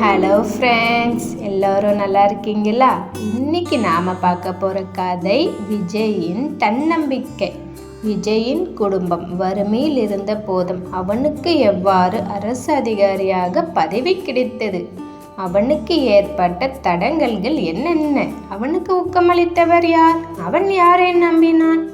Hello friends எல்லோரும் நல்லா இருக்கீங்களா? இன்னைக்கு நாம் பார்க்க போகிற கதை விஜயின் தன்னம்பிக்கை. விஜயின் குடும்பம். வறுமையில் இருந்த போதும் அவனுக்கு எவ்வாறு அரசு அதிகாரியாக பதவி கிடைத்தது? அவனுக்கு ஏற்பட்ட தடங்கல்கள் என்னென்ன? அவனுக்கு ஊக்கமளித்தவர் யார்? அவன் யாரை நம்பினான்?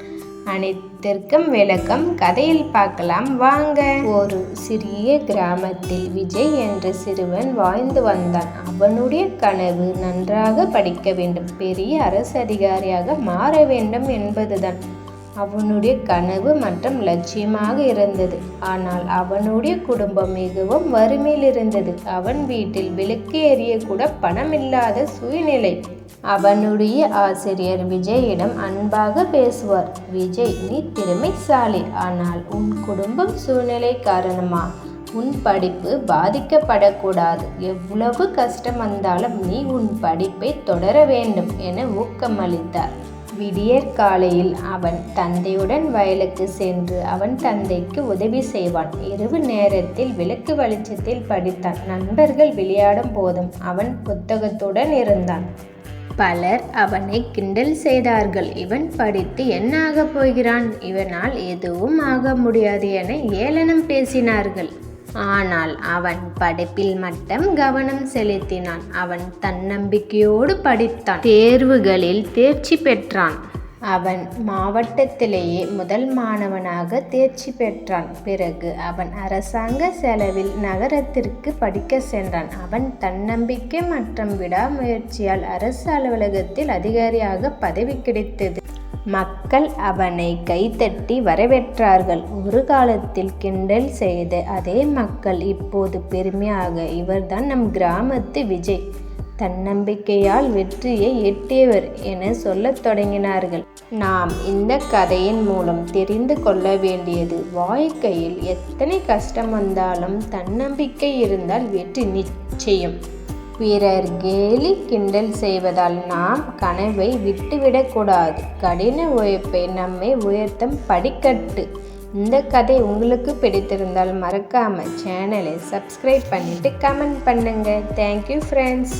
அனைத்திற்கும் விளக்கம். கதையில் பார்க்கலாம். வாங்க. ஒரு சிறிய கிராமத்தில் விஜய் என்ற சிறுவன் வாழ்ந்து வந்தான். அவனுடைய கனவு நன்றாக படிக்க வேண்டும். பெரிய அரசு அதிகாரியாக மாற வேண்டும் என்பதுதான். அவனுடைய கனவு மற்றும் லட்சியமாக இருந்தது. ஆனால் அவனுடைய குடும்பம் மிகவும் வறுமையில் இருந்தது. அவன் வீட்டில் விளக்கு எறிய கூட பணம் இல்லாத சூழ்நிலை. அவனுடைய ஆசிரியர் விஜயிடம் அன்பாக பேசுவார். விஜய் நீ திறமைசாலி. ஆனால் உன் குடும்பம் சூழ்நிலை காரணமா? உன் படிப்பு பாதிக்கப்படக்கூடாது. எவ்வளவு கஷ்டம் வந்தாலும் நீ உன் படிப்பை தொடர வேண்டும் என ஊக்கமளித்தார். விடியற் காலையில் அவன் தந்தையுடன் வயலுக்கு சென்று அவன் தந்தைக்கு உதவி செய்வான். இரவு நேரத்தில் விளக்கு வெளிச்சத்தில் படித்தான். நண்பர்கள் விளையாடும் போதும் அவன் புத்தகத்துடன் இருந்தான். பலர் அவனை கிண்டல் செய்தார்கள். இவன் படித்து என்ன ஆகப் போகிறான்? இவனால் எதுவும் ஆக முடியாது என ஏளனம் பேசினார்கள். ஆனால் அவன் படிப்பில் மட்டும் கவனம் செலுத்தினான். அவன் தன்னம்பிக்கையோடு படித்தான். தேர்வுகளில் தேர்ச்சி பெற்றான். அவன் மாவட்டத்திலேயே முதல் மாணவனாக தேர்ச்சி பெற்றான். பிறகு அவன் அரசாங்க செலவில் நகரத்திற்கு படிக்க சென்றான். அவன் தன்னம்பிக்கை மற்றும் விடாமுயற்சியால் அரசு அலுவலகத்தில் அதிகாரியாக பதவி கிடைத்தது. மக்கள் அவனை கைதட்டி வரவேற்றார்கள். ஒரு காலத்தில் கிண்டல் செய்த அதே மக்கள் இப்போது பெருமையாக இவர்தான் நம் கிராமத்து விஜய். தன்னம்பிக்கையால் வெற்றியை எட்டியவர் என சொல்லத் தொடங்கினார்கள். நாம் இந்த கதையின் மூலம் தெரிந்து கொள்ள வேண்டியது வாழ்க்கையில் எத்தனை கஷ்டம் வந்தாலும் தன்னம்பிக்கை இருந்தால் வெற்றி நிச்சயம். பிறர் கேலி கிண்டல் செய்வதால் நாம் கனவை விட்டுவிடக்கூடாது கடின உழைப்பை நம்மை உயர்த்தம் படிக்கட்டு. இந்த கதை உங்களுக்கு பிடித்திருந்தால் மறக்காமல் சேனலை சப்ஸ்கிரைப் பண்ணிவிட்டு கமெண்ட் பண்ணுங்கள் தேங்க்யூ ஃப்ரெண்ட்ஸ்